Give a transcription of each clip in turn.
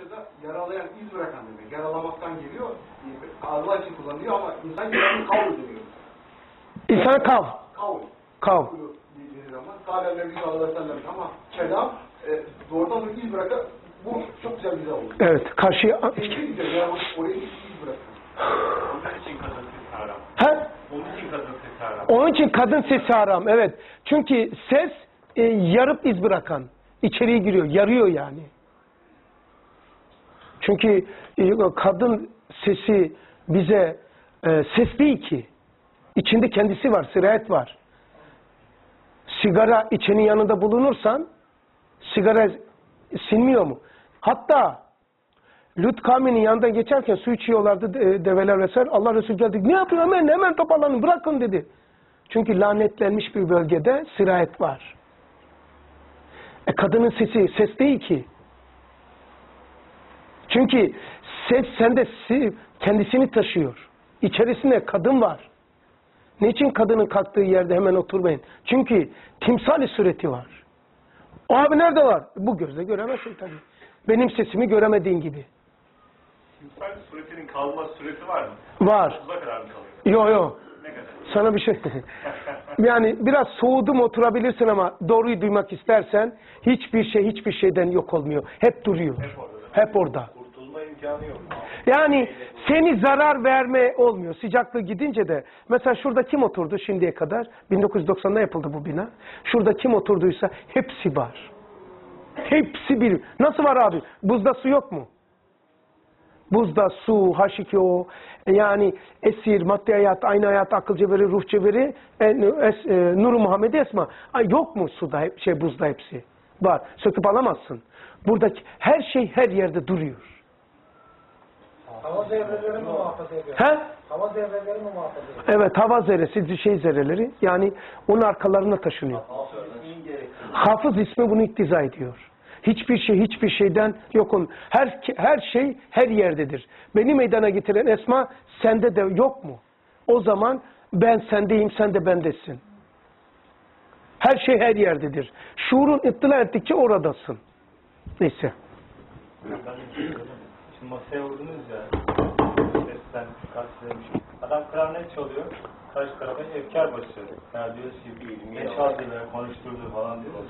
Arapçada yaralayan iz bırakan demek. Yaralamaktan geliyor. Allah için kullanılıyor ama insan kelamı kavl deniyor. İnsan kav. Kavl. Kav. denir ama. Kâle Nebi sallallahu aleyhi ve sellem ama kelam e, doğrudan bir iz bırakan bu çok güzel bir oldu. Evet. Karşıya... Oraya iz bırakan. Onun için kadın sesi haram. Ha? Onun için kadın sesi haram. Onun için kadın sesi haram. Evet. Çünkü ses e, yarıp iz bırakan. İçeriye giriyor. Yarıyor yani. Çünkü e, kadın sesi bize e, ses değil ki. İçinde kendisi var. Sirayet var. Sigara içenin yanında bulunursan sigara sinmiyor mu? Hatta Lut kavminin yanından geçerken su içiyorlardı de- develer vesaire. Allah Resulü geldi. Ne yapıyor? Hemen hemen toparlanın bırakın dedi. Çünkü lanetlenmiş bir bölgede sirayet var. E kadının sesi ses değil ki. Çünkü ses sende si- kendisini taşıyor. İçerisinde kadın var. Niçin kadının kalktığı yerde hemen oturmayın? Çünkü timsali sureti var. O abi nerede var? Bu gözle göremezsin tabii. Benim sesimi göremediğin gibi. Timsal suretinin kalma süresi var mı? Var. Sonsuza kadar mı kalıyor? Yo yo. Ne kadar? Sana bir şey... yani biraz soğudum oturabilirsin ama doğruyu duymak istersen hiçbir şey hiçbir şeyden yok olmuyor. Hep duruyor. Hep orada. Hep orada. İmkanı yok. Yani seni zarar verme olmuyor. Sıcaklığı gidince de mesela şurada kim oturdu şimdiye kadar? 1990'da yapıldı bu bina. Şurada kim oturduysa hepsi var. Hepsi bir. Nasıl var abi? Buzda su yok mu? Buzda su, H2O, yani esir, maddi hayat, aynı hayat, akıl cevheri, ruh cevheri, e, e, Nur Muhammed Esma. Ay yok mu suda, şey buzda hepsi? Var. Söküp alamazsın. Buradaki her şey her yerde duruyor. Hava zerreleri mi muhafaza ediyor? He? Hava zerreleri mi muhafaza ediyor? Evet hava zerresi, şey zerreleri yani onun arkalarına taşınıyor. Hafız ismi bunu iktiza ediyor. Hiçbir şey hiçbir şeyden yok onun. Her, her şey her yerdedir. Beni meydana getiren esma sende de yok mu? O zaman ben sendeyim sen de bendesin. Her şey her yerdedir. Şuurun ıttila ettikçe oradasın. Neyse. Şimdi masaya vurdunuz ya. Sesten karşılamış. Adam klarnet çalıyor. Karşı tarafa efkar basıyor. Ya diyoruz ki ne çaldı be konuşturdu falan diyoruz.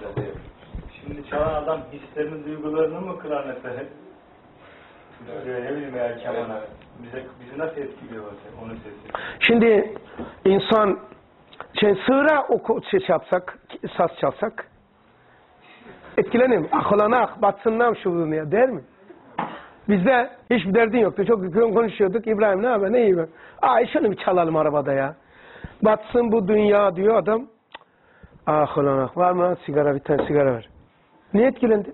Şimdi çalan adam hislerini, duygularını mı klarnete Böyle ne bileyim ya kemana. Bize, bizi nasıl etkiliyor ses- onun sesi? Şimdi insan şey, sığıra oku, şey yapsak, saz çalsak etkilenir mi? Ulan ah batsınlar şu dünya der mi? Bizde hiçbir derdin yoktu. Çok konuşuyorduk. İbrahim ne haber ne iyi mi? Ay şunu bir çalalım arabada ya. Batsın bu dünya diyor adam. Ah ulan ah var mı lan sigara bir tane sigara ver. Niye etkilendi?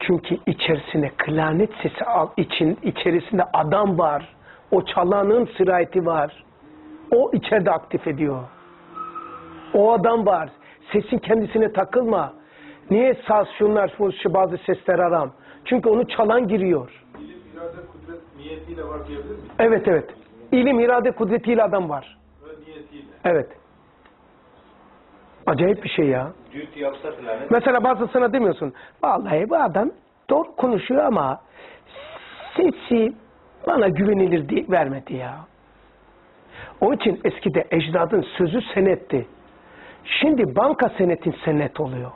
Çünkü içerisine klarnet sesi al, için, içerisinde adam var. O çalanın sirayeti var. O içeride aktif ediyor. O adam var. Sesin kendisine takılma. Niye saz şunlar şu bazı sesler aram? Çünkü onu çalan giriyor. İlim, irade, kudret niyetiyle var diyebilir miyiz? Evet evet. İlim, irade, kudretiyle adam var. Ve niyetiyle. Evet. Acayip bir şey ya. Mesela bazısına demiyorsun. Vallahi bu adam doğru konuşuyor ama sesi bana güvenilir diye vermedi ya. Onun için eskide ecdadın sözü senetti. Şimdi banka senetin senet oluyor.